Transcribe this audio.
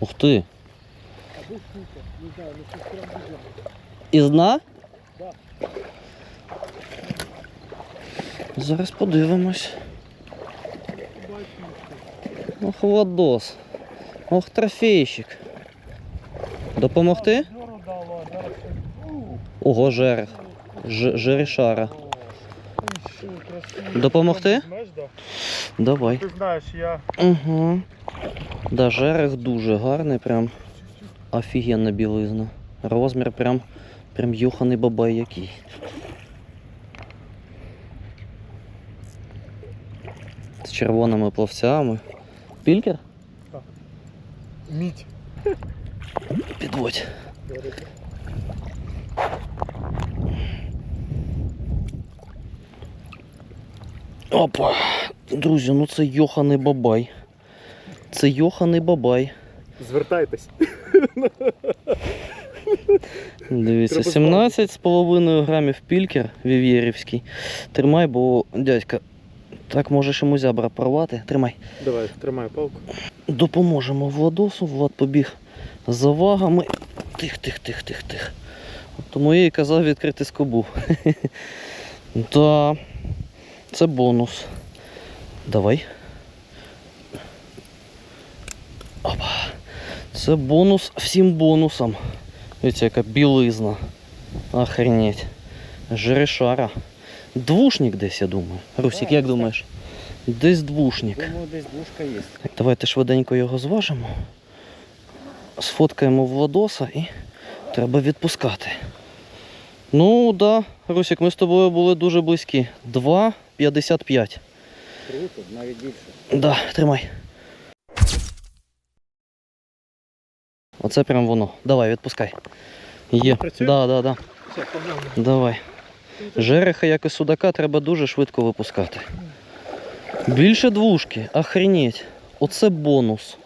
Ух дуже. Із дна? Да. Зараз подивимось. Ох, Владос. Ох, трофейщик. Допомогти? Ого, жерех. Жерешара. Допомогти? Давай. Ти знаєш, я Угу. Да, жерех дуже гарний, прям офігенна білизна. Розмір прям, прям юханий бабай який. З червоними плавцями. Пількер? мідь. Підводь. Опа! Друзі, ну це йоханий бабай. Це йоханий бабай. Звертайтесь. Дивіться, Треба 17,5 грамів пількер вів'єрівський. Тримай, бо дядька, так можеш йому зябра порвати. Тримай. Давай, тримай палку. Допоможемо Владосу. Влад побіг за вагами. Тих, тих, тих, тих, тих. Тому я і казав відкрити скобу. Да, це бонус. Давай. Опа. Це бонус всім бонусам. Дивіться, яка білизна. Охренеть. Жерешара. Двушник десь, я думаю. Русик, як думаєш? Десь двушник. Думаю, десь душка є. Так, давайте швиденько його зважимо. Сфоткаємо Владоса і треба відпускати. Ну, да, Русик, ми з тобою були дуже близькі. 2,55. Круто, навіть більше. Да, тримай. Оце прям воно. Давай, відпускай. Є. Працює? Да, да, да. Все, погнали. Давай. Жереха, як і судака, треба дуже швидко випускати. Більше двушки, охренеть. Оце бонус.